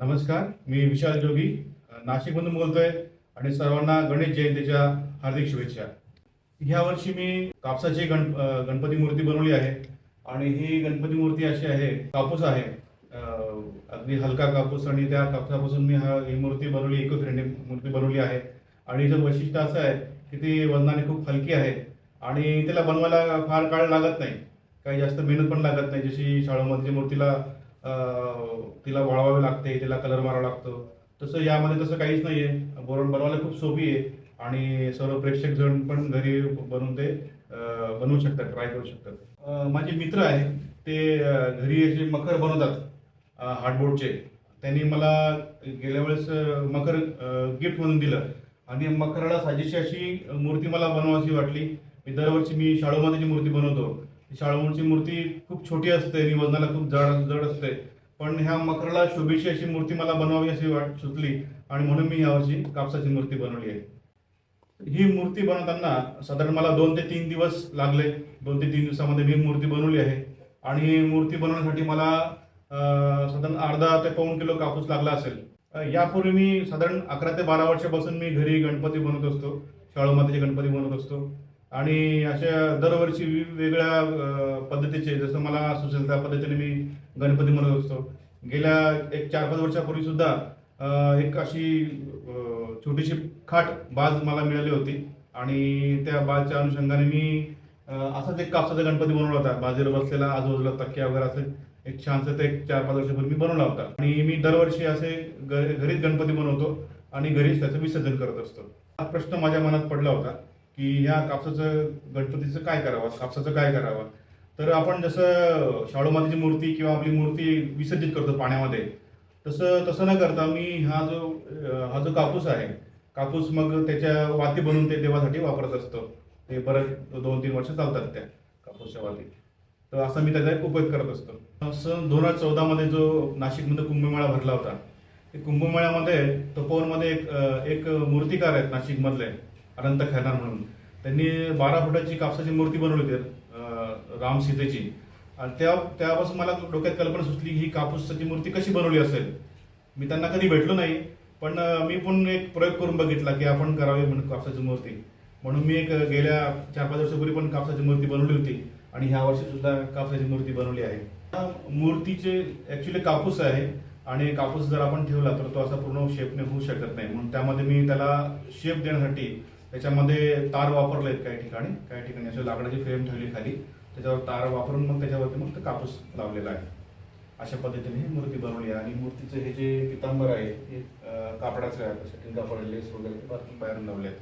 नमस्कार मी विशाल जोगी नाशिकमधून बोलतोय आणि सर्वांना गणेश जयंतीच्या हार्दिक शुभेच्छा. ह्या वर्षी मी कापसाची गण गणपती मूर्ती बनवली आहे आणि ही गणपती मूर्ती अशी आहे कापूस आहे. अगदी हलका कापूस आणि त्या कापसापासून मी हा ही मूर्ती बनवली इको फ्रेंडली मूर्ती बनवली आहे. आणि हिचं वैशिष्ट्य असं आहे की ती वजनाने खूप हलकी आहे आणि त्याला बनवायला फार काळ लागत नाही. काही जास्त मेहनत पण लागत नाही जशी शाळेमधली मूर्तीला तिला वाळवावी लागते तिला कलर मारावा लागतो. तसं यामध्ये तसं काहीच नाही आहे बरोबर बनवायला खूप सोपी आहे. आणि सर्व प्रेक्षक जण पण घरी बनवून ते बनवू शकतात ट्राय करू शकतात. माझे मित्र आहे ते घरी असे मखर बनवतात हार्डबोर्डचे त्यांनी मला गेल्या वेळेस मखर गिफ्ट म्हणून दिलं. आणि मखराला साजेशी अशी मूर्ती मला बनवायची वाटली. मी दरवर्षी मी शाळूमातेची मूर्ती बनवतो. शाळूची मूर्ती खूप छोटी असते आणि वजनाला खूप जड जड असते. पण ह्या मकराला शोभेची अशी मूर्ती मला बनवावी अशी वाट सुचली आणि म्हणून मी यावर्षी कापसाची मूर्ती बनवली आहे. ही मूर्ती बनवताना साधारण मला दोन ते तीन दिवस लागले. दोन ते तीन दिवसामध्ये मी मूर्ती बनवली आहे. आणि ही मूर्ती बनवण्यासाठी मला साधारण अर्धा ते पाऊण किलो कापूस लागला असेल. यापूर्वी मी साधारण अकरा ते बारा वर्षापासून मी घरी गणपती बनवत असतो. शाळूमातेचे गणपती बनवत असतो. आणि अशा दरवर्षी वेगवेगळ्या पद्धतीचे जसं मला सुचेल त्या पद्धतीने मी गणपती बनवत असतो. गेल्या एक चार पाच वर्षापूर्वी सुद्धा एक अशी छोटीशी खाट बाज मला मिळाली होती. आणि त्या बाजच्या अनुषंगाने मी असाच एक कापसाचा गणपती बनवला होता. बाजीवर बसलेला आजूबाजूला तक्क्या वगैरे असं एक छानसं ते एक चार पाच वर्षापूर्वी मी बनवला होता. आणि मी दरवर्षी असे घरीच गणपती बनवतो आणि घरीच त्याचं विसर्जन करत असतो. हा प्रश्न माझ्या मनात पडला होता. की ह्या कापसाचं गणपतीचं काय करावं कापसाचं काय करावं? तर आपण जसं शाळूमातीची मूर्ती किंवा आपली मूर्ती विसर्जित करतो पाण्यामध्ये तसं तसं न करता मी हा जो हा जो कापूस आहे कापूस मग त्याच्या वाती बनवून ते देवासाठी वापरत असतो. ते परत दोन तीन वर्ष चालतात त्या कापूसच्या वाती. तर असा मी त्याचा उपयोग करत असतो. सन दोन हजार चौदामध्ये जो नाशिकमध्ये कुंभमेळा भरला होता ते कुंभमेळ्यामध्ये तपोवनमध्ये एक एक मूर्तिकार आहेत नाशिकमधले अनंत खैरनार म्हणून. त्यांनी बारा फुटाची कापसाची मूर्ती बनवली होती राम सीतेची. आणि त्या त्यापासून मला डोक्यात कल्पना सुचली ही कापूसाची मूर्ती कशी बनवली असेल. मी त्यांना कधी भेटलो नाही पण मी पण एक प्रयोग करून बघितला की आपण करावी म्हणून कापसाची मूर्ती. म्हणून मी एक गेल्या चार पाच वर्षापूर्वी पण कापसाची मूर्ती बनवली होती आणि ह्या वर्षी सुद्धा कापसाची मूर्ती बनवली आहे. मूर्तीचे ऍक्च्युली कापूस आहे आणि कापूस जर आपण ठेवला तर तो असा पूर्ण शेपने होऊ शकत नाही. म्हणून त्यामध्ये मी त्याला शेप देण्यासाठी त्याच्यामध्ये तार वापरले आहेत काही ठिकाणी. काही ठिकाणी असे लाकडाची फ्रेम ठेवली खाली. त्याच्यावर तार वापरून मग त्याच्यावरती मग ते कापूस लावलेला आहे. अशा पद्धतीने ही मूर्ती बनवली आहे. आणि मूर्तीचं हे जे पितांबर आहे हे कापडाचं आहे सेटिंग कापड लेस वगैरे ते बाहेरून लावले आहेत